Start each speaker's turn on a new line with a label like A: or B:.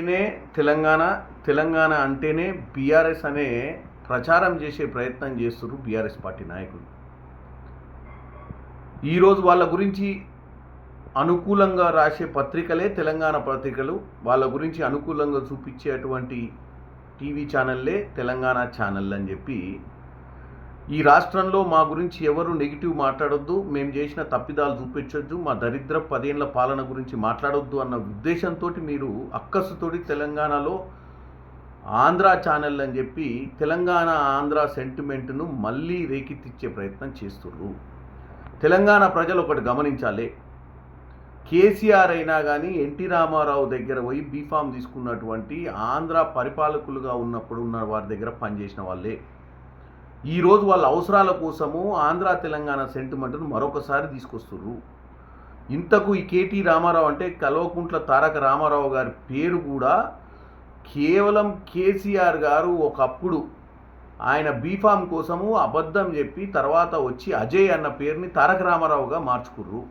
A: అంటేనే తెలంగాణ తెలంగాణ అంటేనే బీఆర్ఎస్ అనే ప్రచారం చేసే ప్రయత్నం చేస్తున్నారు బీఆర్ఎస్ పార్టీ నాయకులు. ఈరోజు వాళ్ళ గురించి అనుకూలంగా రాసే పత్రికలే తెలంగాణ పత్రికలు. వాళ్ళ గురించి అనుకూలంగా చూపించేటువంటి టీవీ ఛానల్లే తెలంగాణ ఛానల్ అని చెప్పి ఈ రాష్ట్రంలో మా గురించి ఎవరు నెగిటివ్ మాట్లాడొద్దు మేము చేసిన తప్పిదాలు చూపించొద్దు మా దరిద్ర పదేళ్ళ పాలన గురించి మాట్లాడొద్దు అన్న ఉద్దేశంతో మీరు అక్కసుతోటి తెలంగాణలో ఆంధ్ర ఛానల్ అని చెప్పి తెలంగాణ ఆంధ్ర సెంటిమెంట్ను మళ్ళీ రేకెత్తిచ్చే ప్రయత్నం చేస్తుర్రు. తెలంగాణ ప్రజలు ఒకటి గమనించాలి. కేసీఆర్ అయినా కానీ ఎన్టీ రామారావు దగ్గర పోయి బీఫామ్ తీసుకున్నటువంటి ఆంధ్ర పరిపాలకులుగా ఉన్నప్పుడు ఉన్న వారి దగ్గర పనిచేసిన వాళ్ళే. ఈరోజు వాళ్ళ అవసరాల కోసము ఆంధ్ర తెలంగాణ సెంటిమెంట్ను మరొకసారి తీసుకొస్తుర్రు. ఇంతకు ఈ కేటీ రామారావు అంటే కల్వకుంట్ల తారక రామారావు గారి పేరు కూడా కేవలం కేసీఆర్ గారు ఒకప్పుడు ఆయన బీఫామ్ కోసము అబద్ధం చెప్పి తర్వాత వచ్చి అజయ్ అన్న పేరుని తారక రామారావుగా మార్చుకుర్రు.